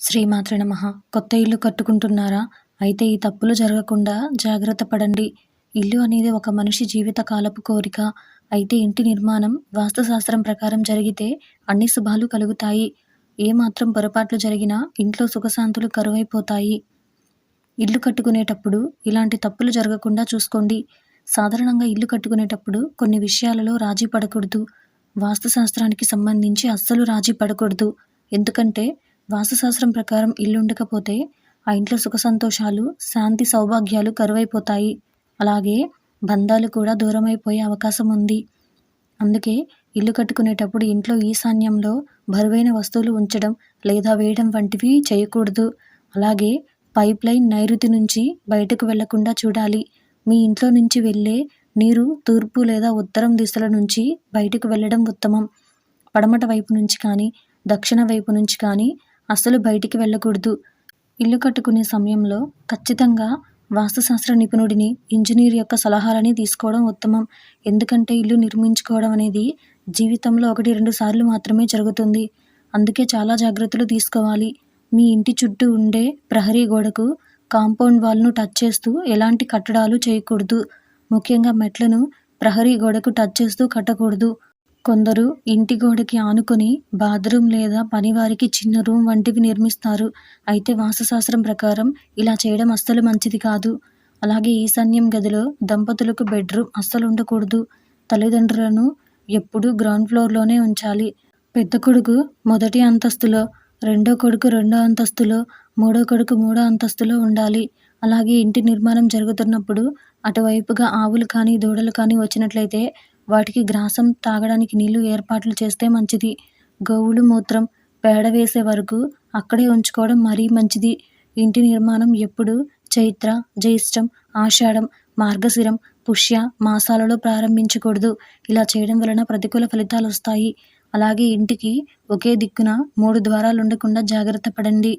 శ్రీమాతృ నమః. కొత్త ఇల్లు కట్టుకుంటున్నారా? అయితే ఈ తప్పులు జరగకుండా జాగ్రత్త పడండి. ఇల్లు అనేది ఒక మనిషి జీవిత కాలపు కోరిక. అయితే ఇంటి నిర్మాణం వాస్తుశాస్త్రం ప్రకారం జరిగితే అన్ని శుభాలు కలుగుతాయి. ఏమాత్రం పొరపాట్లు జరిగినా ఇంట్లో సుఖశాంతులు కరువైపోతాయి. ఇల్లు కట్టుకునేటప్పుడు ఇలాంటి తప్పులు జరగకుండా చూసుకోండి. సాధారణంగా ఇల్లు కట్టుకునేటప్పుడు కొన్ని విషయాలలో రాజీ పడకూడదు. వాస్తుశాస్త్రానికి సంబంధించి అస్సలు రాజీ పడకూడదు. ఎందుకంటే వాస్తుశాస్త్రం ప్రకారం ఇల్లు ఉండకపోతే ఆ ఇంట్లో సుఖ సంతోషాలు శాంతి సౌభాగ్యాలు కరువైపోతాయి. అలాగే బంధాలు కూడా దూరమైపోయే అవకాశం ఉంది. అందుకే ఇల్లు కట్టుకునేటప్పుడు ఇంట్లో ఈశాన్యంలో బరువైన వస్తువులు ఉంచడం లేదా వేయడం వంటివి చేయకూడదు. అలాగే పైప్ లైన్ నైరుతి నుంచి బయటకు వెళ్ళకుండా చూడాలి. మీ ఇంట్లో నుంచి వెళ్ళే నీరు తూర్పు లేదా ఉత్తరం దిశల నుంచి బయటకు వెళ్ళడం ఉత్తమం. పడమట వైపు నుంచి కానీ దక్షిణ వైపు నుంచి కానీ అస్సలు బయటికి వెళ్ళకూడదు. ఇల్లు కట్టుకునే సమయంలో ఖచ్చితంగా వాస్తుశాస్త్ర నిపుణుడిని ఇంజనీర్ యొక్క సలహాలని తీసుకోవడం ఉత్తమం. ఎందుకంటే ఇల్లు నిర్మించుకోవడం అనేది జీవితంలో ఒకటి రెండు సార్లు మాత్రమే జరుగుతుంది. అందుకే చాలా జాగ్రత్తలు తీసుకోవాలి. మీ ఇంటి చుట్టూ ఉండే ప్రహరీ గోడకు కాంపౌండ్ వాల్ను టచ్ చేస్తూ ఎలాంటి కట్టడాలు చేయకూడదు. ముఖ్యంగా మెట్లను ప్రహరీ గోడకు టచ్ చేస్తూ కట్టకూడదు. కొందరు ఇంటి గోడకి ఆనుకొని బాత్రూమ్ లేదా పనివారికి చిన్న రూమ్ వంటివి నిర్మిస్తారు. అయితే వాస్తుశాస్త్రం ప్రకారం ఇలా చేయడం అస్సలు మంచిది కాదు. అలాగే ఈశాన్యం గదిలో దంపతులకు బెడ్రూమ్ అస్సలు ఉండకూడదు. తల్లిదండ్రులను ఎప్పుడూ గ్రౌండ్ ఫ్లోర్లోనే ఉంచాలి. పెద్ద కొడుకు మొదటి అంతస్తులో రెండో కొడుకు రెండో అంతస్తులో మూడో కొడుకు మూడో అంతస్తులో ఉండాలి. అలాగే ఇంటి నిర్మాణం జరుగుతున్నప్పుడు అటువైపుగా ఆవులు కానీ దూడలు కానీ వచ్చినట్లయితే వాటికి గ్రాసం తాగడానికి నీళ్ళు ఏర్పాట్లు చేస్తే మంచిది. గోవులు మూత్రం పేడ వేసే వరకు అక్కడే ఉంచుకోవడం మరీ మంచిది. ఇంటి నిర్మాణం ఎప్పుడు? చైత్ర జ్యేష్టం ఆషాఢం మార్గశిరం పుష్య మాసాలలో ప్రారంభించకూడదు. ఇలా చేయడం వలన ప్రతికూల ఫలితాలు వస్తాయి. అలాగే ఇంటికి ఒకే దిక్కున మూడు ద్వారాలు ఉండకుండా జాగ్రత్త పడండి.